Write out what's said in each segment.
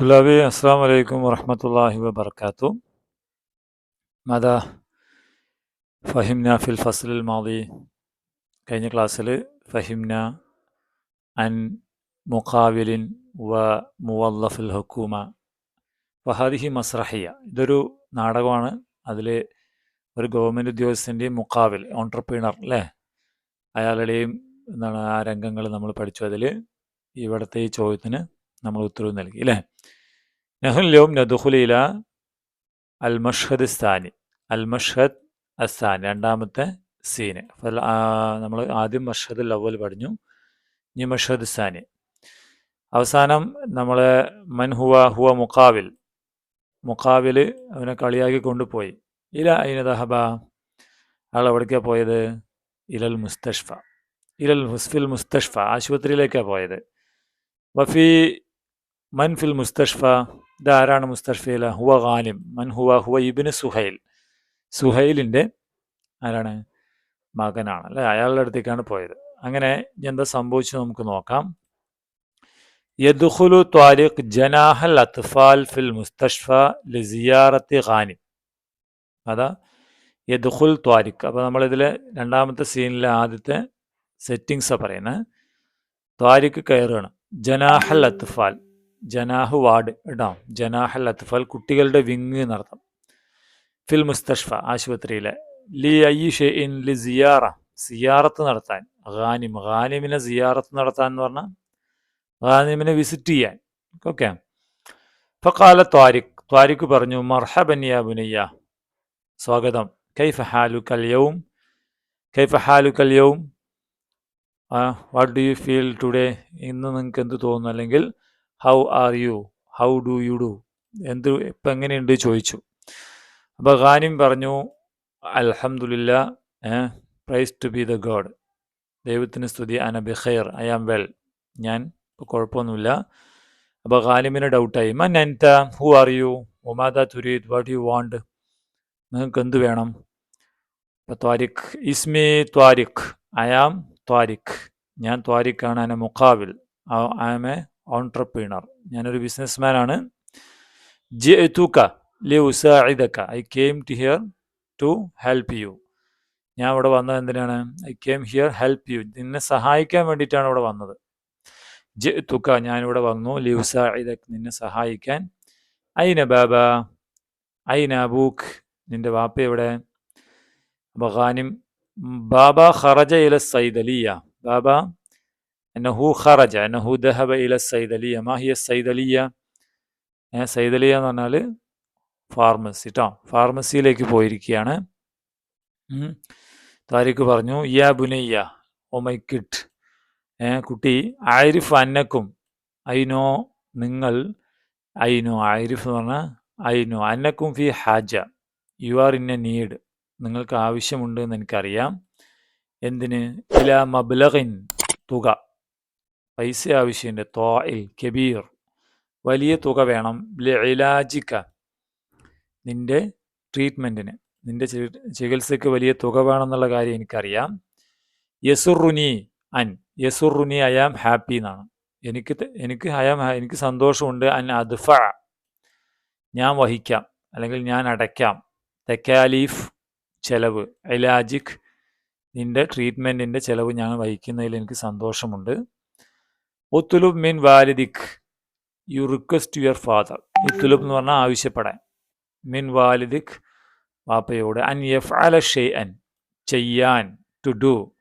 അഖുലാബി അസ്സാം വലൈക്കും വറഹമത്തല്ലാഹി വബർക്കാത്തു മത ഫഹിംന ഫിൽ ഫസലിൽ മാദി. കഴിഞ്ഞ ക്ലാസ്സിൽ ഫഹിംന അൻ മുഖാവിലിൻ വ മുവല്ലഫുൽ ഹക്കൂമ. വഹാദിഹി മസ്രഹിയ ഇതൊരു നാടകമാണ്. അതിൽ ഒരു ഗവൺമെന്റ് ഉദ്യോഗസ്ഥന്റെയും മുഖാവിൽ ഓൺട്രപ്രീണർ അല്ലേ അയാളുടെയും എന്താണ് ആ രംഗങ്ങൾ നമ്മൾ പഠിച്ചു. അതിൽ ഇവിടുത്തെ ഈ ചോദ്യത്തിന് നമ്മൾ ഉത്തരവ് നൽകി അല്ലേ നെഹുല്യവും നദുഹുലീല അൽ മഷ്ഹദ് സ്ഥാനി അൽ മഷ്ഹദ് അസ്ഥാൻ രണ്ടാമത്തെ സീന് നമ്മൾ ആദ്യം മഷ്ഹദ് അവൽ പഠിഞ്ഞു. ഇനി മഷ്ഹദ് സ്ഥാനി അവസാനം നമ്മൾ മൻ ഹുവ ഹുവ മുക്കാവിൽ മുക്കാവിൽ അവനെ കളിയാക്കി കൊണ്ടുപോയി. ഇല അയിന ദഹബ? ആൾ എവിടേക്കാണ് പോയത്? ഇലൽ മുസ്തഷ്ഫ. ഇലൽ ഹുസ്ഫിൽ മുസ്തഷ്ഫ. ആശുപത്രിയിലേക്കാണ് പോയത്. വഫി മൻ ഫിൽ മുസ്തഷ്ഫ? ഇതാരാണ് മുസ്തഷ്ഫയിൽ ഹുവ ഗാലിം. മൻ ഹുവ ഹുവ ഇബിന് സുഹൈൽ. സുഹൈലിന്റെ ആരാണ്? മകനാണ് അല്ലെ? അയാളുടെ അടുത്തേക്കാണ് പോയത്. അങ്ങനെ എന്താ സംഭവിച്ചു നമുക്ക് നോക്കാം. യദുഖുലു ത്വാരിഖ് ജനാഹൽ അത്ഫാൽ ഫിൽ മുസ്തഷ്ഫ ലിസിയാറത്തി ഖാനിം അതാ യദുഖുൽ ത്വാരിഖ് അപ്പോൾ നമ്മളിതിൽ രണ്ടാമത്തെ സീനിലെ ആദ്യത്തെ സെറ്റിങ്സാണ് പറയുന്നത്. ത്വാരിഖ് കയറുകയാണ്. ജനാഹൽ അത്ഫാൽ. ജനാഹ് വാർഡ് ഇടാം. ജനാഹൽ അത്ഫൽ കുട്ടികളുടെ വിങ് എന്നർത്ഥം. ഫിൽ മുസ്തഷ്ഫ ആശുപത്രിയിലെ. ലി ഐ ഷെയിൻ ലി സിയാറ. സിയാറത്ത് നടത്താൻ. ഖാനിം ഖാനിമിനെ സിയാറത്ത് നടത്താൻ എന്ന് പറഞ്ഞാൽ ഖാനിമിനെ വിസിറ്റ് ചെയ്യാൻ. ഓക്കെ. ഫക്കാല ത്വാരിഖ്. ത്വാരിഖ് പറഞ്ഞു മർഹബൻ യാ ബുനയ്യ. സ്വാഗതം. കൈഫ ഹാലു കല്യവും കൈഫ ഹാലു കല്യവും what do you feel today? ഇന്ന് നിങ്ങൾക്ക് എന്ത് തോന്നുന്നു? അല്ലെങ്കിൽ how are you how do you do എന്ത് ഇപ്പം എങ്ങനെയുണ്ട് ചോദിച്ചു. അപ്പോൾ ഖാനിം പറഞ്ഞു അൽഹംദുലില്ല praise to be the God ദൈവത്തിന് സ്തുതി അന ബിഖൈർ ഐ ആം വെൽ. ഞാൻ കുഴപ്പമൊന്നുമില്ല. അപ്പോൾ ഖാലിമിന് ഡൗട്ടായി മൻ അനിത ഹു ആർ യു? ഒമാദ തുരീദ്? What you want? നിങ്ങൾക്ക് എന്ത് വേണം? അപ്പം ത്വാരിഖ് ഇസ്മി ത്വാരിഖ് ഐ ആം ത്വാരിഖ്. ഞാൻ ത്വാരിഖാണ് അന മുഖാവിൽ. ഐ ആം എ ഓൺട്രപ്രീണർ ഞാനൊരു ബിസിനസ്മാനാണ് ജി തൂക്ക ലി I came to here to help you ഞാൻ ഇവിടെ വന്നത് എന്തിനാണ്? I came here help you നിന്നെ സഹായിക്കാൻ വേണ്ടിയിട്ടാണ് ഇവിടെ വന്നത്. ജി തുക്ക ഞാനിവിടെ വന്നു. ലി നിന്നെ സഹായിക്കാൻ. ഐന ബാബ? ഐന അബൂഖ് നിന്റെ വാപ്പ ഇവിടെ ഖാനിം ബാബ ഖറജ ഇല സൈദലിയ. ബാബ അന്നഹു ഖറജ അന്നഹു ദഹബ ഇല സൈദലിയ. മാഹിയ സൈദലിയ? സൈദലിയ എന്ന് പറഞ്ഞാൽ ഫാർമസി കേട്ടോ ഫാർമസിയിലേക്ക് പോയിരിക്കുകയാണ് താരിഖ് പറഞ്ഞു യാ ബുനയ്യ ഓ മൈ ഏ കുട്ടി ആരിഫ് അന്നക്കും. ഐനോ നിങ്ങൾ ഐനോ ആരിഫ് എന്ന് പറഞ്ഞാൽ ഐനോ അന്നക്കും ഫി ഹാജ. You are in a need. നിങ്ങൾക്ക് ആവശ്യമുണ്ട് എന്ന് എനിക്കറിയാം. എന്തിന്? ഇല മബ്ലഖിൻ തുക. പൈസ ആവശ്യമുണ്ട് തോയിൽ കബീർ. വലിയ തുക വേണം. ഇലാജിക്ക നിന്റെ ട്രീറ്റ്മെന്റിന് നിന്റെ ചികിത്സയ്ക്ക് വലിയ തുക വേണമെന്നുള്ള കാര്യം എനിക്കറിയാം. യസുറുനി അൻ. യസുറുനി ഐ ആം ഹാപ്പി എന്നാണ്. എനിക്ക് എനിക്ക് ഐ ആം എനിക്ക് സന്തോഷമുണ്ട്. അൻ അദ്ഫ ഞാൻ വഹിക്കാം. അല്ലെങ്കിൽ ഞാൻ അടയ്ക്കാം. തെക്കാലീഫ് ചെലവ്. ഇലാജിക്. നിന്റെ ട്രീറ്റ്മെന്റിന്റെ ചെലവ് ഞാൻ വഹിക്കുന്നതിൽ എനിക്ക് സന്തോഷമുണ്ട്. ഒത്തുലുബ് മീൻ വാലിദിക്. യു റിക്വസ്റ്റ് യുവർ ഫാദർ ഇത്തുലുബ് എന്ന് പറഞ്ഞാൽ ആവശ്യപ്പെടാൻ. മിൻ വാലിദിക് വാപ്പയോട് അൻ യഫ് അല ഷെയ് അൻ ചെയ്യാൻ ടു ഡു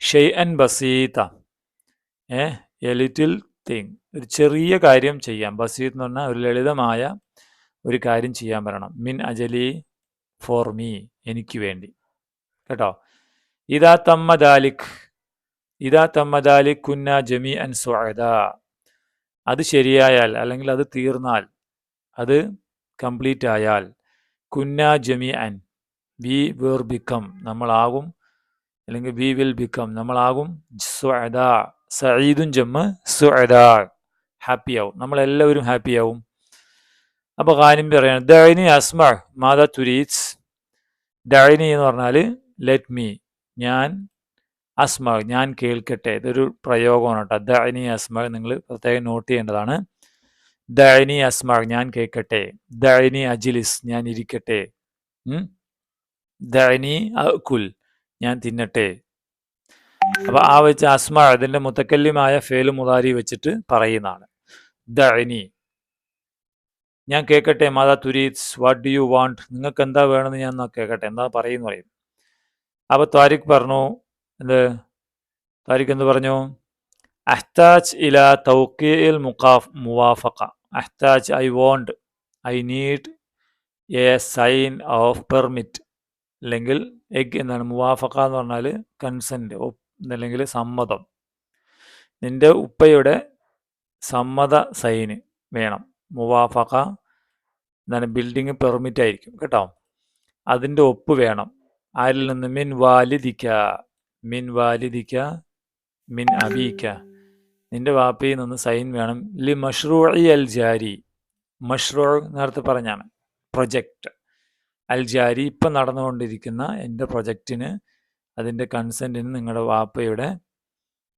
ഷെയ് അൻ ബസീത്ത ഏ എ ലിറ്റിൽ തിങ് ഒരു ചെറിയ കാര്യം ചെയ്യാം. ബസീത് എന്ന് പറഞ്ഞാൽ ഒരു ലളിതമായ ഒരു കാര്യം ചെയ്യാൻ പറയണം. മിൻ അജലി ഫോർ മീ എനിക്ക് വേണ്ടി. കേട്ടോ? ഇതാ തമ്മദാലിക് ഇതാ തമ്മദാലി കുന്ന ജമി അൻ സ്വാദ അത് ശരിയായാൽ അല്ലെങ്കിൽ അത് തീർന്നാൽ അത് കംപ്ലീറ്റ് ആയാൽ കുന്ന ജമി അൻ വി വേർ ബിക്കം നമ്മളാകും അല്ലെങ്കിൽ വി വിൽ ബിക്കം നമ്മളാകും സ്വാദ സഈദും ജമ്മ് സ്വാദ ഹാപ്പി ആവും. നമ്മളെല്ലാവരും ഹാപ്പി ആവും. അപ്പോൾ കാര്യം പറയാണ് ദൈനി അസ്മ മാതാ തുരീറ്റ്സ് ദൈനി എന്ന് പറഞ്ഞാൽ ലെറ്റ് മീ ഞാൻ അസ്മ ഞാൻ കേൾക്കട്ടെ. ഇതൊരു പ്രയോഗമാണ് കേട്ടോ. ദഅനി അസ്മ നിങ്ങൾ പ്രത്യേകം നോട്ട് ചെയ്യേണ്ടതാണ്. ദഅനി അസ്മ ഞാൻ കേൾക്കട്ടെ. ദഅനി അജിലിസ് ഞാൻ ഇരിക്കട്ടെ. ദയനി അക്കുൽ ഞാൻ തിന്നട്ടെ. അപ്പൊ ആ വെച്ച് അസ്മ അതിന്റെ മുത്തക്കല്യമായ ഫേൽ മുതാരി വെച്ചിട്ട് പറയുന്നതാണ്. ദഅനി. ഞാൻ കേൾക്കട്ടെ മാതാ തുരീത്സ് വാട്ട് ഡു യു വാണ്ട് നിങ്ങൾക്ക് എന്താ വേണമെന്ന് ഞാൻ കേൾക്കട്ടെ? എന്താ പറയുന്നു പറയും. അപ്പൊ ത്വാരിഖ് പറഞ്ഞു എന്ത്? താരിഖ് എന്ത് പറഞ്ഞു? അഹ്താജ് ഇല തൗക്കിൽ മുഖാഫ് മുവാഫക്ക അഹ്താജ് I want I need a sign of permit. അല്ലെങ്കിൽ എഗ് എന്നാണ്. മുവാഫക്ക എന്ന് പറഞ്ഞാൽ കൺസെന്റ് അല്ലെങ്കിൽ സമ്മതം. നിന്റെ ഉപ്പയുടെ സമ്മത സൈന് വേണം. മുവാഫക്ക എന്താണ് ബിൽഡിംഗ് പെർമിറ്റ് ആയിരിക്കും. കേട്ടോ? അതിന്റെ ഒപ്പ് വേണം. ആരിൽ നിന്ന്? മിൻ വാലിദിക്ക. മിൻ വാലിദിക്ക മിൻ അബീക്ക. നിന്റെ വാപ്പയിൽ നിന്ന് സൈൻ വേണം. ലി മഷ്റൂ അൽ ജാരി. മഷ്റൂ നേരത്തെ പറഞ്ഞാണ്. പ്രൊജക്റ്റ് അൽ ജാരി ഇപ്പം നടന്നുകൊണ്ടിരിക്കുന്ന എന്റെ പ്രൊജക്റ്റിന് അതിന്റെ കൺസെന്റിന് നിങ്ങളുടെ വാപ്പയുടെ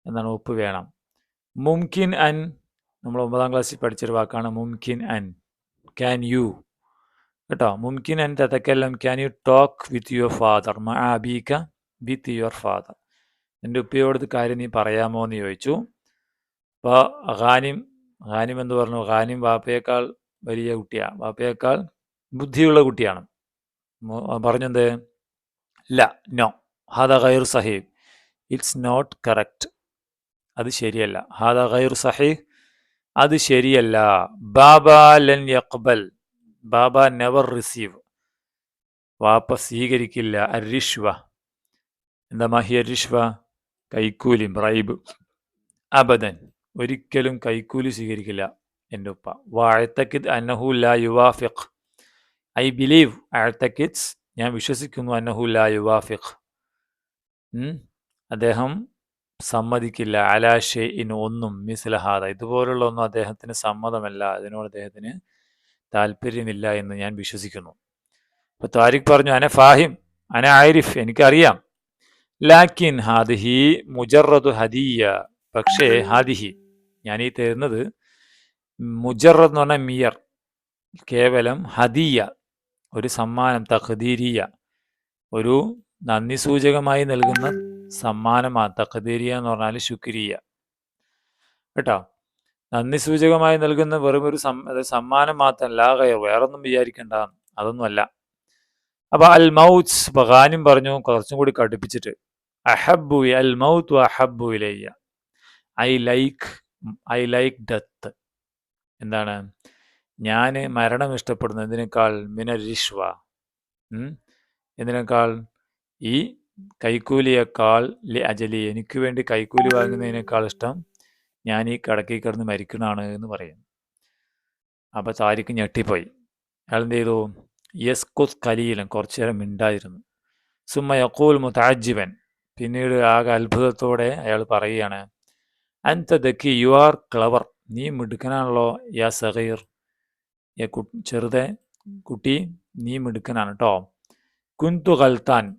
എന്താണ് ഒപ്പ് വേണം. മുംകിൻ അൻ നമ്മൾ ഒമ്പതാം ക്ലാസ്സിൽ പഠിച്ചൊരു വാക്കാണ് മുംകിൻ അൻ. Can you? കേട്ടോ? മുംകിൻ അൻ തതക്കെല്ലാം can you talk with your father. അബീക്ക with your father എന്റെ ഉപ്പയോടത്ത് കാര്യം നീ പറയാമോ എന്ന് ചോദിച്ചു. അപ്പോൾ ഖാനിം ഖാനിം എന്ന് പറഞ്ഞു. ഖാനിം വാപ്പയേക്കാൾ വലിയ കുട്ടിയാണ് വാപ്പയേക്കാൾ ബുദ്ധിയുള്ള കുട്ടിയാണ്. പറഞ്ഞത് ഇല്ല നോ ഹാദ ഖൈർ സഹീബ് ഇറ്റ്സ് നോട്ട് കറക്റ്റ് അത് ശരിയല്ല. ഹാദ ഖൈർ സഹീബ് അത് ശരിയല്ല. ബാബ ലൻ യക്ബൽ ബാബ നെവർ റിസീവ് വാപ്പ സ്വീകരിക്കില്ല. അരിഷ്വ. എന്താ മഹിയ അരിഷ്വ കൈക്കൂലി ബ്രൈബ്. അബദൻ ഒരിക്കലും കൈക്കൂലി സ്വീകരിക്കില്ല. എന്റെ ഉപ്പ. വാഴത്തക്കിത് അന്നഹു ലാ യുവാഫിഖ്. ഐ ബിലീവ് അഴത്തക്കിദ്സ് ഞാൻ വിശ്വസിക്കുന്നു അന്നഹു ലാ യുവാഫിഖ്? അദ്ദേഹം സമ്മതിക്കില്ല. അലാഷെ ഇൻ ഒന്നും മിസ്ലഹാദ ഇതുപോലുള്ള ഒന്നും അദ്ദേഹത്തിന് സമ്മതമല്ല. അതിനോട് അദ്ദേഹത്തിന് താല്പര്യമില്ല എന്ന് ഞാൻ വിശ്വസിക്കുന്നു. അപ്പൊ താരിഖ് പറഞ്ഞു അന ഫാഹിം അന ആരിഫ്. എനിക്കറിയാം. ലാക്കിൻ ഹാദിഹി മുജറദു ഹദിയ. പക്ഷേ ഹാദിഹി ഞാൻ ഈ തരുന്നത് മുജറദ് എന്ന് പറഞ്ഞാൽ മിയർ കേവലം ഹദിയ ഒരു സമ്മാനം തഖദീരിയ ഒരു നന്ദി സൂചകമായി നൽകുന്ന സമ്മാനമാണ് തഖദീരിയ എന്ന് പറഞ്ഞാൽ ശുക്രിയ. കേട്ടോ? നന്ദി സൂചകമായി നൽകുന്ന വെറും ഒരു സമ്മാനം മാത്രം കയർ വേറൊന്നും വിചാരിക്കേണ്ട അതൊന്നുമല്ല. അപ്പൊ അൽ മൗസ് ബഹാനും പറഞ്ഞു കുറച്ചും കൂടി കടുപ്പിച്ചിട്ട്. അഹബു അൽ മൗത്ത് അഹബു ഇലയ്യ I like I like death എന്താണ്? ഞാൻ മരണം ഇഷ്ടപ്പെടുന്നതിനേക്കാൾ മിനരിഷ്വ. എന്തിനേക്കാൾ? ഈ കൈക്കൂലിയേക്കാൾ അജലി. എനിക്ക് വേണ്ടി കൈക്കൂലി വാങ്ങുന്നതിനേക്കാൾ ഇഷ്ടം ഞാൻ ഈ കടക്കി കിടന്ന് മരിക്കണാണ് എന്ന് പറയും അപ്പോൾ താരിക്ക് ഞെട്ടിപ്പോയി. അയാൾ എന്ത് ചെയ്തു? യസ്കുസ് കലീലൻ കുറച്ചു നേരം മിണ്ടായിരുന്നു. സുമ്മ യക്കൂൽ മുതാജിബൻ പിന്നീട് ആകെ അത്ഭുതത്തോടെ അയാൾ പറയുകയാണ് അൻത ദക്കി യു ആർ ക്ലവർ. നീ മിടുക്കനാണല്ലോ യാ സഹീർ യാ കു ചെറുതെ കുട്ടി നീ മിടുക്കനാണ് കേട്ടോ കുന്തു കൽത്താൻ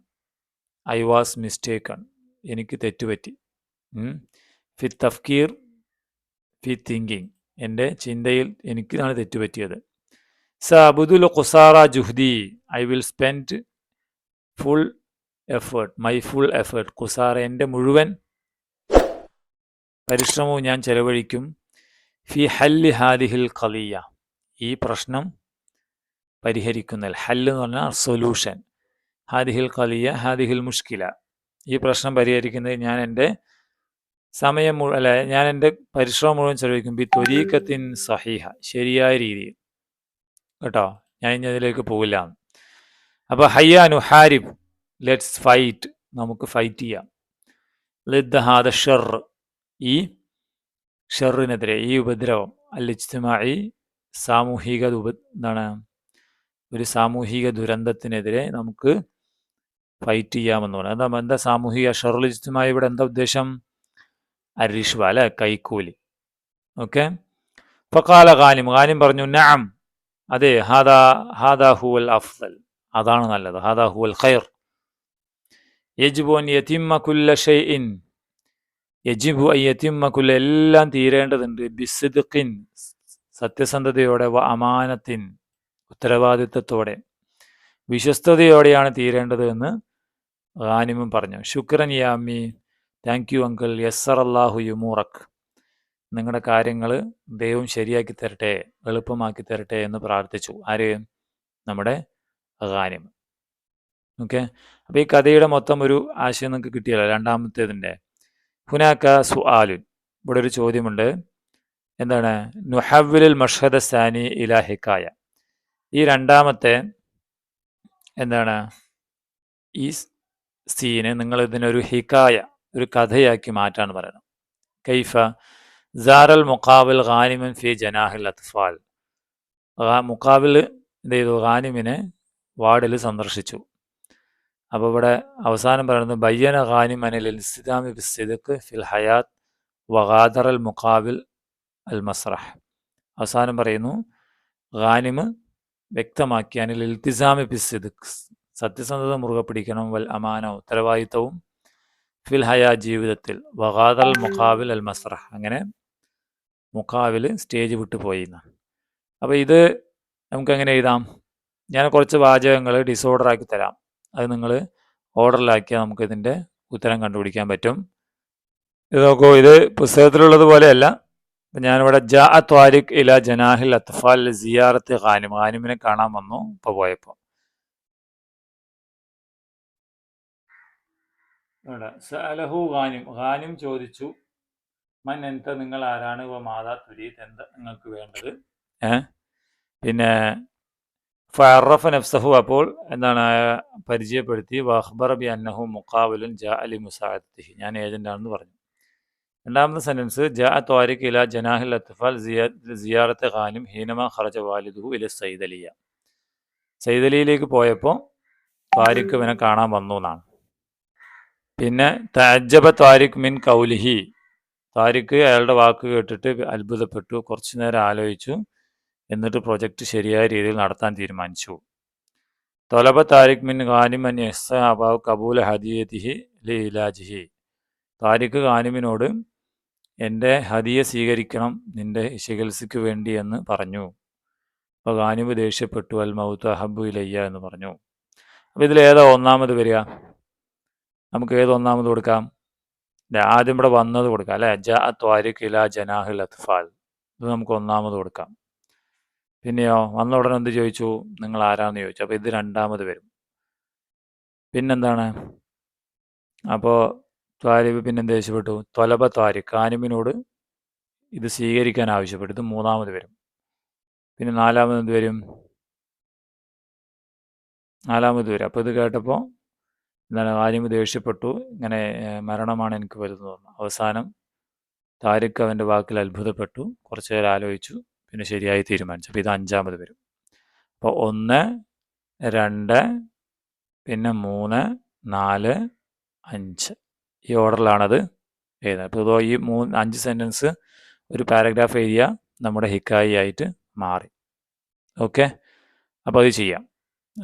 ഐ വാസ് മിസ്റ്റേക്കൺ. എനിക്ക് തെറ്റുപറ്റി. ഫി തഫ്കീർ ഫി തിങ്കിങ്. എന്റെ ചിന്തയിൽ എനിക്കാണ് തെറ്റുപറ്റിയത്. സ അബുദുൽ ഖുസാറ ജുഹ്ദി I will spend full effort my full effort കുസാർ എന്റെ മുഴുവൻ പരിശ്രമവും ഞാൻ ചെലവഴിക്കും. ഫി ഹല്ലി ഹാലിഹിൽ ഖലിയ. ഈ പ്രശ്നം പരിഹരിക്കുന്നതിൽ. ഹല്ല് എന്ന് പറഞ്ഞാൽ സൊല്യൂഷൻ ഹാദിഹിൽ ഖലിയ ഹാദിഹിൽ മുഷ്കില. ഈ പ്രശ്നം പരിഹരിക്കുന്നതിൽ ഞാൻ എന്റെ സമയം മുഴുവൻ അല്ല ഞാൻ എന്റെ പരിശ്രമം മുഴുവൻ ചെലവഴിക്കും. ബി ത്വരീക്കത്തിൻ സഹീഹ. ശരിയായ രീതിയിൽ. കേട്ടോ? ഞാൻ ഇനി അതിലേക്ക് പോകില്ല അപ്പോൾ ഹയ്യാനു ഹാരിബ് ലെറ്റ്സ് ഫൈറ്റ് നമുക്ക് ഫൈറ്റ് ചെയ്യാം. ലിദ് ഹാദ ഷെർ ഈ ഷെറിനെതിരെ ഈ ഉപദ്രവം അല്ലിജ്തിമായി സാമൂഹിക ഉപ എന്താണ്? ഒരു സാമൂഹിക ദുരന്തത്തിനെതിരെ നമുക്ക് ഫൈറ്റ് ചെയ്യാമെന്ന് പറഞ്ഞു എന്താ എന്താ സാമൂഹിക ഷെറുലിജ്തിമായി ഇവിടെ എന്താ ഉദ്ദേശം? അരിഷ്വ അല്ലെ? കൈക്കൂലി. ഓക്കെ ഫക്കാല ഖാനിം ഖാനിം പറഞ്ഞു നാം അതെ ഹാദാ ഹാദാ ഹുവൽ അഫ്സൽ അതാണ് നല്ലത്. ഹാദാ ഹുവൽ ഖൈർ. യജിബു അൻ യതിമ്മ കുല്ല ഷൈഇൻ യജിബു അൻ യതിമ്മ കുല്ല എല്ലാം തീരേണ്ടതുണ്ട്. ബിസിദ്ഖിൻ സത്യസന്ധതയോടെ വ അമാനത്തിൻ ഉത്തരവാദിത്വത്തോടെ. വിശ്വസ്തയോടെയാണ് തീരേണ്ടത് എന്ന് ഖാനിമും പറഞ്ഞു. ശുക്രൻ യാമി താങ്ക് യു അങ്കിൾ യസ്സർ അള്ളാഹു യുമൂറക് നിങ്ങളുടെ കാര്യങ്ങൾ ദൈവം ശരിയാക്കി തരട്ടെ എളുപ്പമാക്കി തരട്ടെ എന്ന് പ്രാർത്ഥിച്ചു. ആര്? നമ്മുടെ ഖാനിം ഓക്കെ അപ്പോൾ ഈ കഥയുടെ മൊത്തം ഒരു ആശയം നിങ്ങൾക്ക് കിട്ടിയല്ലോ രണ്ടാമത്തേതിന്റെ. ഹുനാക്ക സുആലുൻ ഇവിടെ ഒരു ചോദ്യമുണ്ട്. എന്താണ്? നുഹവിലുൽ മഷദ സാനി ഇല ഹിക്കായ. ഈ രണ്ടാമത്തെ എന്താണ്? ഈ സീന് നിങ്ങൾ ഇതിനൊരു ഹിക്കായ ഒരു കഥയാക്കി മാറ്റാണ് പറയുന്നത് കൈഫ സാറൽ മുക്കാബിൽ ഖാനിമൻ ഫി ജനാഹിൽ അത്ഫാൽ. മുക്കാബിൽ എന്ത് ചെയ്തു? ഖാനിമിനെ വാർഡിൽ സന്ദർശിച്ചു. അപ്പോൾ ഇവിടെ അവസാനം പറയുന്നത് ബയ്യന ഖാനിമനിൽ ഇസ്തിദാമി ബിസിദക്ക് ഫിൽ ഹയാത്ത് വഖാദർ അൽ മുഖാബിൽ അൽ മസ്രഹ് അവസാനം പറയുന്നു ഖാനിമ് വ്യക്തമാക്കി അനിൽ ഇൽത്തിസാമി ബിസിദക്ക് സത്യസന്ധത മുറുകെ പിടിക്കണം വൽ അമാന ഉത്തരവാദിത്തവും ഫിൽ ഹയാ ജീവിതത്തിൽ. വഖാദർ അൽ മുഖാബിൽ അൽ മസ്രഹ് അങ്ങനെ മുഖാവിൽ സ്റ്റേജ് വിട്ടു പോയി അപ്പോൾ ഇത് നമുക്ക് എങ്ങനെ എഴുതാം? ഞാൻ കുറച്ച് വാചകങ്ങൾ ഡിസോർഡർ ആക്കി തരാം. അത് നിങ്ങൾ ഓർഡറിലാക്കിയാൽ നമുക്ക് ഇതിന്റെ ഉത്തരം കണ്ടുപിടിക്കാൻ പറ്റും. ഇത് നോക്കൂ ഇത് പുസ്തകത്തിലുള്ളത് പോലെയല്ല ഇപ്പം ഞാനിവിടെ ജാ ത്വാരിഖ് ഇല ജനാഹിൽ അത്തഫാൽ സിയാറത്ത് ഖാനിം. ഖാനിമിനെ കാണാൻ വന്നു ഇപ്പോൾ പോയപ്പോൾ. സലഹു ഖാനിം. ഖാനിം ചോദിച്ചു മൻ എന്ത? നിങ്ങൾ ആരാണ്? ഇപ്പോൾ മാതാ തുരീത് എന്താ? നിങ്ങൾക്ക് വേണ്ടത്? ഏ പിന്നെ ഫറഫ നഫ്സഹു അപ്പോൾ എന്താണ് പരിചയപ്പെടുത്തി. വഹ്ബർ ബി അന്നഹു മുക്കാവലുൻ ജാ അലി മുസാദത്തി ഞാൻ ഏജന്റാണെന്ന് പറഞ്ഞു. രണ്ടാമത്തെ സെന്റൻസ് ജാ ത്വാരിഖ് ഇല ജനാഹിൽ അത്തഫാൽ സിയാറത്തെ ഖാനും ഹീനമ ഖറജ വാലിദുഹു ഇല സൈദലിയ. സൈദലിയിലേക്ക് പോയപ്പോൾ ത്വാരിഖ് ഇവനെ കാണാൻ വന്നു എന്നാണ്. പിന്നെ തജ്ജബ ത്വാരിഖ് മിൻ കൗലിഹി. താരിഖ് അയാളുടെ വാക്ക് കേട്ടിട്ട് അത്ഭുതപ്പെട്ടു. കുറച്ചു നേരം ആലോചിച്ചു. എന്നിട്ട് പ്രൊജക്റ്റ് ശരിയായ രീതിയിൽ നടത്താൻ തീരുമാനിച്ചു. തൊലബ താരിഖ് മിൻ ഖാനിമൻ എസ് അബാവ് കബൂൽ ഹദിയതിഹി ലി ഇലാജിഹി. താരിഖ് ഖാനിമിനോട് എന്റെ ഹദിയ സ്വീകരിക്കണം നിന്റെ ചികിത്സയ്ക്ക് വേണ്ടി എന്ന് പറഞ്ഞു. അപ്പോൾ ഖാനിമ് ദേഷ്യപ്പെട്ടു അൽ മൗത്ത് അഹബു ഇലയ്യ എന്ന് പറഞ്ഞു. അപ്പോൾ ഇതിൽ ഏതാ ഒന്നാമത് വരിക? നമുക്ക് ഏത് ഒന്നാമത് കൊടുക്കാം? ആദ്യം ഇവിടെ വന്നത് കൊടുക്കാം അല്ലേ? ജ ത്വാരിഖ് ഇല ജനാഹിൽ അത്ഫാൽ. ഇത് നമുക്ക് ഒന്നാമത് കൊടുക്കാം. പിന്നെയോ വന്ന ഉടനെ എന്ത് ചോദിച്ചു? നിങ്ങൾ ആരാന്ന് ചോദിച്ചു. അപ്പോൾ ഇത് രണ്ടാമത് വരും. പിന്നെന്താണ്? അപ്പോൾ ത്വാരിബ് പിന്നെ ആവശ്യപ്പെട്ടു തൊലബ ത്വാരി കാനിമിനോട് ഇത് സ്വീകരിക്കാൻ ആവശ്യപ്പെട്ടു. ഇത് മൂന്നാമത് വരും. പിന്നെ നാലാമത് എന്ത് വരും? നാലാമത് വരും. അപ്പോൾ ഇത് കേട്ടപ്പോൾ എന്താണ്? ആലിമ് ദേഷ്യപ്പെട്ടു. ഇങ്ങനെ മരണമാണ് എനിക്ക് വരുന്നതെന്ന് അവസാനം താരിഖ് അവന്റെ വാക്കിൽ അത്ഭുതപ്പെട്ടു. കുറച്ചു നേരം ആലോചിച്ചു. പിന്നെ ശരിയായി തീരുമാനിച്ചു. അപ്പോൾ ഇത് അഞ്ചാമത് വരും. അപ്പോൾ ഒന്ന് രണ്ട് പിന്നെ മൂന്ന് നാല് അഞ്ച്. ഈ ഓർഡറിലാണത് എഴുതുന്നത്. അപ്പോൾ ഇതോ ഈ മൂന്ന് അഞ്ച് സെന്റൻസ് ഒരു പാരഗ്രാഫ് എഴുതിയ നമ്മുടെ ഹിക്കായി ആയിട്ട് മാറി. ഓക്കെ? അപ്പോൾ അത് ചെയ്യാം.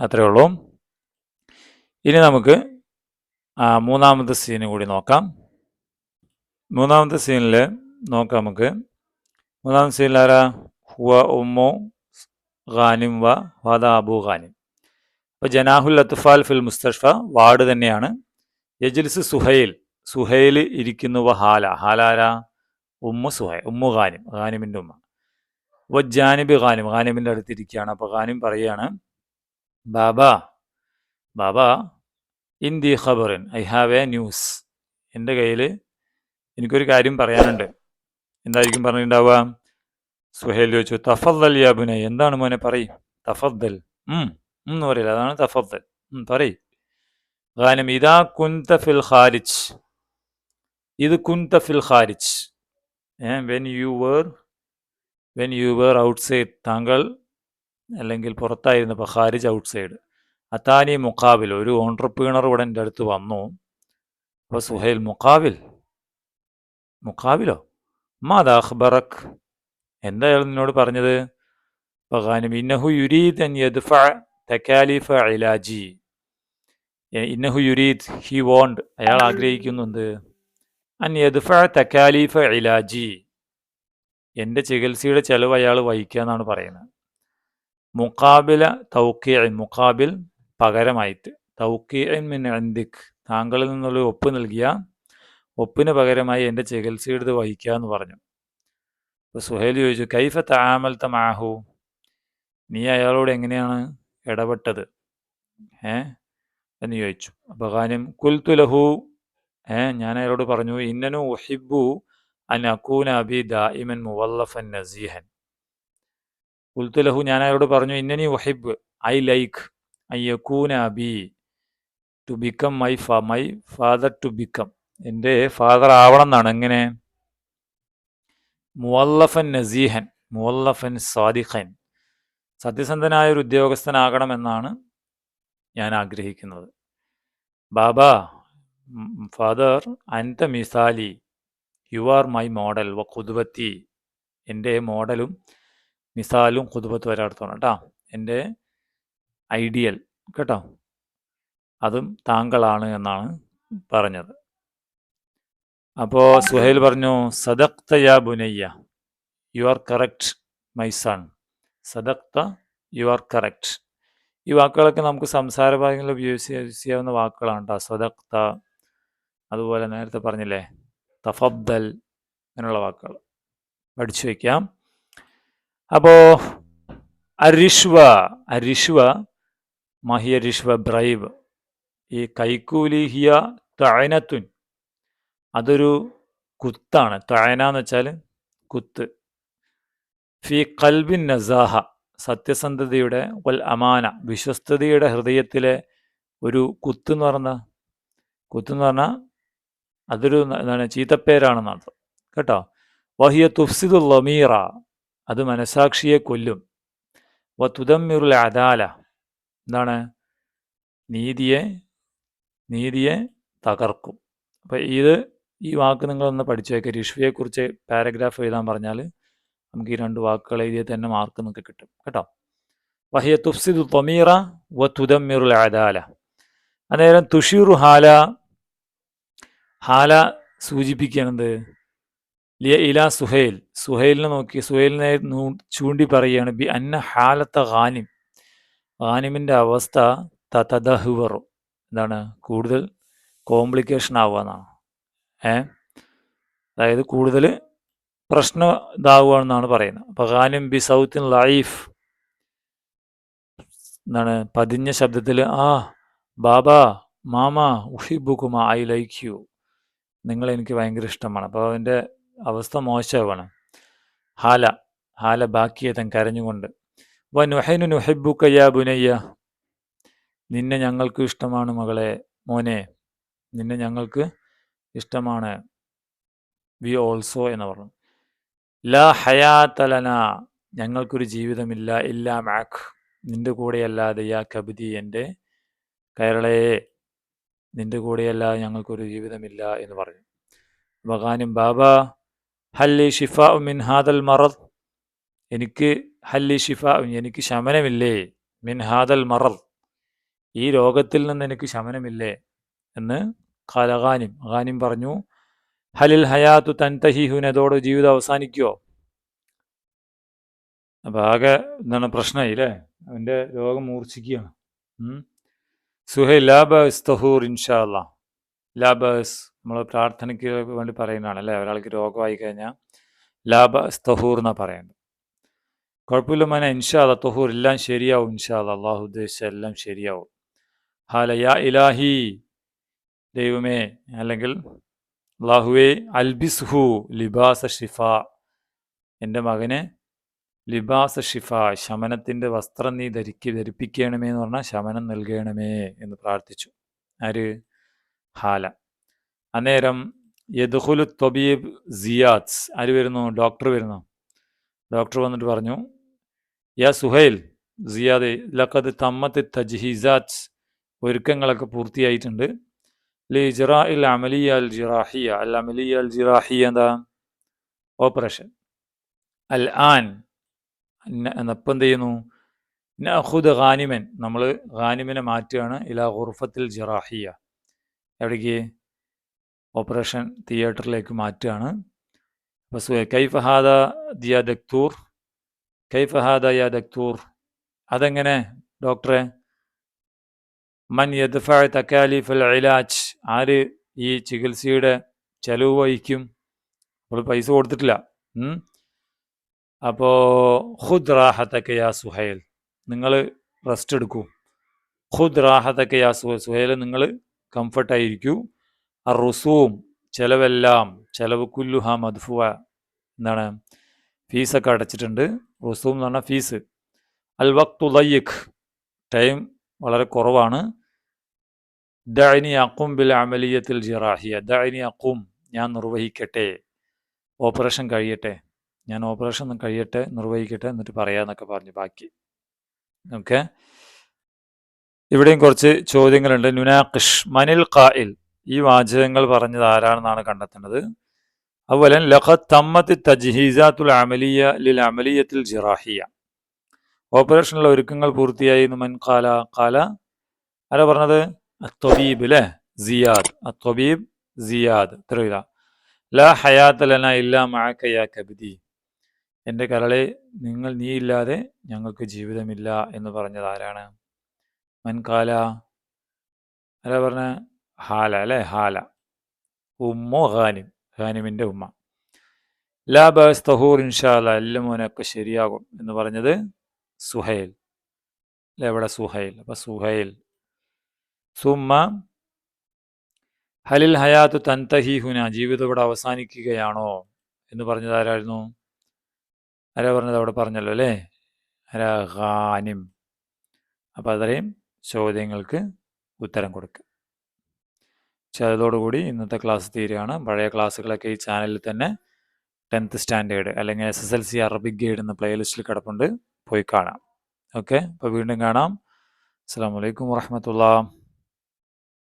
അത്രേ ഉള്ളൂ. ഇനി നമുക്ക് മൂന്നാമത്തെ സീന് കൂടി നോക്കാം. മൂന്നാമത്തെ സീനിൽ നോക്കാം നമുക്ക്. മൂന്നാമത്തെ സീനിൽ ആരാ? ഹുവ ഉമ്മു ഖാനിം വ വാദ അബു ഖാനിം. അപ്പോൾ ജനാഹുൽ അത്ഫാൽ ഫിൽ മുസ്തഷ്ഫ വാർഡ് തന്നെയാണ്. യജിൽസ് സുഹൈൽ സുഹൈൽ ഇരിക്കുന്നു വ ഹാല. ഹാലാര ഉമ്മ സുഹൈ ഉമ്മു ഖാനിം ഖാനിമിന്റെ ഉമ്മ. വ ജാനിബ് ഖാനിം ഖാനിമിന്റെ അടുത്തിരിക്കുകയാണ് അപ്പോൾ ഖാനിം പറയുകയാണ് ബാബ ബാബ ഇൻ ദി ഖബറിൻ ഐ ഹാവ് എ ന്യൂസ്. എന്റെ കയ്യിൽ എനിക്കൊരു കാര്യം പറയാനുണ്ട്. എന്തായിരിക്കും പറഞ്ഞിട്ടുണ്ടാവുക? സുഹേൽ ചോദിച്ചു തഫദ്ദൽ യാബുനെ എന്താണ് മോനെ പറയും? തഫദ്ദൽ. എന്ന് പറയില്ല. അതാണ് തഫദ്ദൽ. പറയ്. ഗാനം ഇതാ കുന്ത ഫിൽ ഖാരിജ്. ഇത് കുന്ത ഫിൽ Kharij. When you were when you were outside താങ്കൾ അല്ലെങ്കിൽ പുറത്തായിരുന്നു പുറത്തായിരുന്നപ്പോൾ ഖാരിജ് ഔട്ട്സൈഡ് അത്താനി മുഖാബിൽ ഒരു ഓൺട്രപ്രീണർ ഇവിടെ എന്റെ അടുത്ത് വന്നു. അപ്പോൾ സുഹൈൽ മുഖാബിൽ മുഖാബിലോ മാതാ അഖ്ബറക്? എന്താ അയാൾ നിന്നോട് പറഞ്ഞത്? പകാനും ഇന്നഹു യുരീദ് അൻ യദ്ഫ തക്കാലിഫ ഇലാജി. ഇന്നഹു യുരീദ് ഹി വോണ്ട് അയാൾ ആഗ്രഹിക്കുന്നുണ്ട് അൻ യദ്ഫ തക്കാലിഫ ഇലാജി. എന്റെ ചികിത്സയുടെ ചെലവ് അയാൾ വഹിക്കുക പറയുന്നത്. മുക്കാബില തൗക്കി മുഖാബിൽ പകരമായിട്ട്. തൗക്കി മിൻ അന്തിക് താങ്കളിൽ നിന്നുള്ള ഒപ്പ് നൽകിയ ഒപ്പിന് പകരമായി എന്റെ ചികിത്സയുടെ വഹിക്കുക എന്ന് പറഞ്ഞു. അപ്പോൾ സുഹേൽ ചോദിച്ചു കൈഫ താമൽത്ത മാഹു നീ അയാളോട് എങ്ങനെയാണ് ഇടപെട്ടത്? ഏ? എന്ന് ചോദിച്ചു. അപ്പോൾ കുൽത്തു ലഹു. ഏ? ഞാൻ അയാളോട് പറഞ്ഞു ഇന്നനു ഒഹിബു അൻ അക്കൂന അബി ദായിമൻ മുവല്ലഫൻ നസീഹൻ. കുൽത്തു ലഹു ഞാൻ അയാളോട് പറഞ്ഞു ഇന്നനി ഒഹിബ് ഐ ലൈക്ക് ഐ യക്കൂന അബി ടു ബിക്കം മൈ ഫാ മൈ ഫാദർ ടു ബിക്കം. എന്റെ ഫാദർ ആവണം എന്നാണ് എങ്ങനെ? മുവല്ലഫൻ നസീഹൻ മുവല്ലഫൻ സ്വാദിഖൻ സത്യസന്ധനായ ഒരു ഉദ്യോഗസ്ഥനാകണമെന്നാണ് ഞാൻ ആഗ്രഹിക്കുന്നത്. ബാബ ഫാദർ അൻത മിസാലി യു ആർ മൈ മോഡൽ വ കുതുബത്തി എന്റെ മോഡലും മിസാലും കുതുബത്തും വരാടത്തോണം കേട്ടോ. എന്റെ ഐഡിയൽ കേട്ടോ. അതും താങ്കളാണ് എന്നാണ് പറഞ്ഞത്. അപ്പോൾ സുഹൈൽ പറഞ്ഞു സദക്ത യാ ബുനയ്യ you are correct my son സദക്ത you are correct ഈ വാക്കുകളൊക്കെ നമുക്ക് സംസാര ഭാഗങ്ങളിൽ ഉപയോഗിച്ച് ചെയ്യാവുന്ന വാക്കുകളാണ് കേട്ടോ സദക്ത അതുപോലെ നേരത്തെ പറഞ്ഞില്ലേ തഫബ്ദൽ അങ്ങനെയുള്ള വാക്കുകൾ. പഠിച്ചു വയ്ക്കാം അപ്പോ അരിഷ്വ അരിഷ്വ മഹിയ രിഷ്വ ബ്രൈബ് ഈ കൈക്കൂലി ഹിയ തഴനത്തുൻ അതൊരു കുത്താണ്. തഴന എന്ന് വെച്ചാൽ കുത്ത്. ഫി കൽബിൻ നസാഹ സത്യസന്ധതയുടെ വൽ അമാന വിശ്വസ്തയുടെ ഹൃദയത്തിലെ ഒരു കുത്ത് എന്ന് പറഞ്ഞ കുത്ത് എന്ന് പറഞ്ഞാൽ അതൊരു എന്താണ് ചീത്തപ്പേരാണെന്നാണ് കേട്ടോ? വഹിയ തുഫ്സിദുൽ ലമീറ അത് മനസാക്ഷിയെ കൊല്ലും. വ തുദമ്മിറുൽ അദാല എന്താണ്? നീതിയെ നീതിയെ തകർക്കും. അപ്പം ഇത് ഈ വാക്ക് നിങ്ങളൊന്ന് പഠിച്ചു വയ്ക്കുക രിഷ്വയെക്കുറിച്ച് പാരഗ്രാഫ് എഴുതാൻ പറഞ്ഞാൽ നമുക്ക് ഈ രണ്ട് വാക്കുകൾ എഴുതിയ തന്നെ മാർക്ക് നിങ്ങൾക്ക് കിട്ടും. കേട്ടോ? വഹിയ തുഫ്സിദു തൊമീറ വ തുദമ്മിറുൽ അദാല. അന്നേരം തുഷീറു ഹാല ഹാല സൂചിപ്പിക്കുന്നത് ലിയ ഇല സുഹൈൽ. സുഹൈലിനെ നോക്കി സുഹൈലിനെ ചൂണ്ടി പറയുകയാണ് ബി അന്ന ഹാലത്ത ഖാനിം ഖാനിമിന്റെ അവസ്ഥ തതദഹുവറു. എന്താണ്? കൂടുതൽ കോംപ്ലിക്കേഷൻ ആവുക എന്നാണ്. അതായത് കൂടുതൽ പ്രശ്നം ഇതാവുകയാണെന്നാണ് പറയുന്നത്. അപ്പോൾ ഖാനിം ബി സൗത്തിൻ ലൈഫ് എന്താണ് പതിഞ്ഞ ശബ്ദത്തിൽ ആ ബാബ മാമ ഉഷിബുക്കുമ ഐ ലൈക്ക് യു. നിങ്ങൾ എനിക്ക് ഭയങ്കര ഇഷ്ടമാണ്. അപ്പോൾ അതിന്റെ അവസ്ഥ മോശമാണ്. ഹാല ഹാല ബാക്കിയതൻ കരഞ്ഞുകൊണ്ട് വ നുഹൈനു യാ ബുനയ്യ നിന്നെ ഞങ്ങൾക്ക് ഇഷ്ടമാണ് മകളെ മോനെ. നിന്നെ ഞങ്ങൾക്ക് ഇഷ്ടമാണ്. വി ഓൾസോ എന്ന് പറഞ്ഞു. ലാ ഹയാത്തലന ഞങ്ങൾക്കൊരു ജീവിതമില്ല. ഇല്ല മാക് നിന്റെ കൂടെയല്ലാതെ യാ കബിതി എന്റെ കേരളയെ നിന്റെ കൂടെയല്ലാതെ ഞങ്ങൾക്കൊരു ജീവിതമില്ല എന്ന് പറഞ്ഞു. ബഗാനും ബാബ ഹല്ലി ഷിഫ മിൻ ഹാദൽ മറദ്. എനിക്ക് ഹല്ലി ഷിഫ എനിക്ക് ശമനമില്ലേ? മിൻ ഹാദൽ മറദ്. ഈ രോഗത്തിൽ നിന്ന് എനിക്ക് ശമനമില്ലേ? എന്ന് ഖാലഖാനിം ഖാനിം പറഞ്ഞു ഹലിൽ ഹയാത്തു തൻതഹിഹുനതോട് ജീവിതം അവസാനിക്കുമോ അപ്പം ആകെ എന്താണ് പ്രശ്നമായി അല്ലേ അവന്റെ രോഗം മൂർച്ഛിക്കുകയാണ്. സുഹൈ ലാബസ് തഹൂർ ഇൻഷാ അല്ലാ ലാബസ് നമ്മൾ പ്രാർത്ഥനയ്ക്ക് വേണ്ടി പറയുന്നതാണ് അല്ലേ? ഒരാൾക്ക് രോഗമായി കഴിഞ്ഞാൽ ലാബസ് തഹൂർ എന്നാണ് പറയുന്നത്. കുഴപ്പമില്ല ഇൻഷാ അല്ല തഹൂർ എല്ലാം ശരിയാവും ഇൻഷാ അല്ല അള്ളാഹു ഉദ്ദേശിച്ച എല്ലാം ശരിയാവും. ഹാല യാ ഇലാഹി ദൈവമേ അല്ലെങ്കിൽ അള്ളാഹുവെ അൽബിസ്ഹു ലിബാസ ഷിഫ. എന്റെ മകന് ലിബാസ ഷിഫ ശമനത്തിന്റെ വസ്ത്രം നീ ധരിക്ക് ധരിപ്പിക്കണമേ എന്ന് പറഞ്ഞാൽ ശമനം നൽകണമേ എന്ന് പ്രാർത്ഥിച്ചു. ആര്? ഹാല. അന്നേരം യദുഹുലു തൊബീബ് സിയാദ്സ് ആര് വരുന്നു? ഡോക്ടർ വരുന്നു. ഡോക്ടർ വന്നിട്ട് പറഞ്ഞു യാ സുഹൈൽ സിയാദ് ലക്കത് തമ്മത്ത് തജ്ഹീസാത്ത് ഒരുക്കങ്ങളൊക്കെ പൂർത്തിയായിട്ടുണ്ട്. ലി അമലിയ അൽ ജിറാഹിയ അൽ അമലിയ അൽ ജിറാഹിയ എന്താ ഓപ്പറേഷൻ അൽ ആൻ എന്നപ്പം എന്ത് ചെയ്യുന്നു നഹുദ് ഖാനിമൻ. നമ്മൾ ഖാനിമനെ മാറ്റുകയാണ് ഇല ഖുർഫത്തിൽ ജിറാഹിയ. എവിടേക്ക്? ഓപ്പറേഷൻ തിയേറ്ററിലേക്ക് മാറ്റുകയാണ്. അപ്പോൾ സു ഹാദ ദിയ ദക്തൂർ? കൈഫ ഹാദ യ ദക്തൂർ? അതെങ്ങനെ? ഡോക്ടറെ? മൻ യദ്ഫ തക്കാലിഫൽ ഇലാജ്. ആര് ഈ ചികിത്സയുടെ ചെലവ് വഹിക്കും? നമ്മൾ പൈസ കൊടുത്തിട്ടില്ല. അപ്പോൾ അപ്പോ ഖുദ് റാഹത്തക്ക യാ സുഹൈൽ. നിങ്ങൾ റെസ്റ്റ് എടുക്കൂ. ഖുദ് റാഹത്തക്ക യാ സുഹൈൽ സുഹൈൽ നിങ്ങൾ കംഫർട്ടായിരിക്കൂ റുസൂം ചെലവെല്ലാം ചെലവ് കുല്ലുഹ മദ്ഫുവ എന്താണ് ഫീസൊക്കെ അടച്ചിട്ടുണ്ട്. റുസൂം എന്ന് പറഞ്ഞാൽ ഫീസ്. അൽ വക്തു ലയ്യഖ് ടൈം വളരെ കുറവാണ്. ദഅനി അക്കും ബിൽ അമലിയത്തിൽ ജിറാഹിയ. ദഅനി അക്കും ഞാൻ നിർവഹിക്കട്ടെ. ഓപ്പറേഷൻ കഴിയട്ടെ. ഞാൻ ഓപ്പറേഷൻ കഴിയട്ടെ നിർവഹിക്കട്ടെ എന്നിട്ട് പറയാന്നൊക്കെ പറഞ്ഞു ബാക്കി. ഓക്കെ? ഇവിടെയും കുറച്ച് ചോദ്യങ്ങളുണ്ട്. നുനാഖിഷ് മനിൽ ഖായിൽ ഈ വാചകങ്ങൾ പറഞ്ഞത് ആരാണെന്നാണ് കണ്ടെത്തേണ്ടത് അതുപോലെ ലഖത് തമ്മത്ത് തജ്ഹീസാത്തുൽ അമലിയ ലിൽ അമലിയത്തിൽ ജിറാഹിയ. ഓപ്പറേഷനിലെ ഒരുക്കങ്ങൾ പൂർത്തിയായി എന്ന് മൻ കാല കാല ആരാ പറഞ്ഞത്? അത്വബീബ് അല്ലേ സിയാദ് അത്വബീബ് സിയാദ് ഇത്രയില്ല ലാ ഹയാത്ത ലന ഇല്ലാ മഅക യാ കബിദി. എന്റെ കരളെ നിങ്ങൾ നീ ഇല്ലാതെ ഞങ്ങൾക്ക് ജീവിതമില്ല എന്ന് പറഞ്ഞത് ആരാണ്? മൻകാല ആരാ പറഞ്ഞ? ഹാല അല്ലേ? ഹാല. ഉമ്മോ ഹാനിം ഹാനിമിന്റെ ഉമ്മ. ലാ ബസ് തഹൂർ ഇൻഷാല്ല എല്ലാം മോനൊക്കെ ശരിയാകും എന്ന് പറഞ്ഞത് സുഹൈൽ. അല്ലേ? എവിടെ സുഹൈൽ? അപ്പം സുഹൈൽ. സുമ്മ ഹലിൽ ഹയാത്ത് തൻതഹി ഹുന ജീവിതം ഇവിടെ അവസാനിക്കുകയാണോ എന്ന് പറഞ്ഞത് ആരായിരുന്നു? ആരാ പറഞ്ഞത് അവിടെ പറഞ്ഞല്ലോ അല്ലേ? ആരാ? ഖാനിം. അപ്പം അത്രയും ചോദ്യങ്ങൾക്ക് ഉത്തരം കൊടുക്കുക പക്ഷെ അതോടുകൂടി ഇന്നത്തെ ക്ലാസ് തീരുകയാണ്. പഴയ ക്ലാസ്സുകളൊക്കെ ഈ ചാനലിൽ തന്നെ ടെൻത്ത് സ്റ്റാൻഡേർഡ് അല്ലെങ്കിൽ S S L C Arabic guide എന്ന പ്ലേലിസ്റ്റിൽ കിടപ്പുണ്ട്. പോയി കാണാം. ഓക്കെ? അപ്പോൾ വീണ്ടും കാണാം. അസ്സാം വലൈക്കും വാഹമത്തുള്ള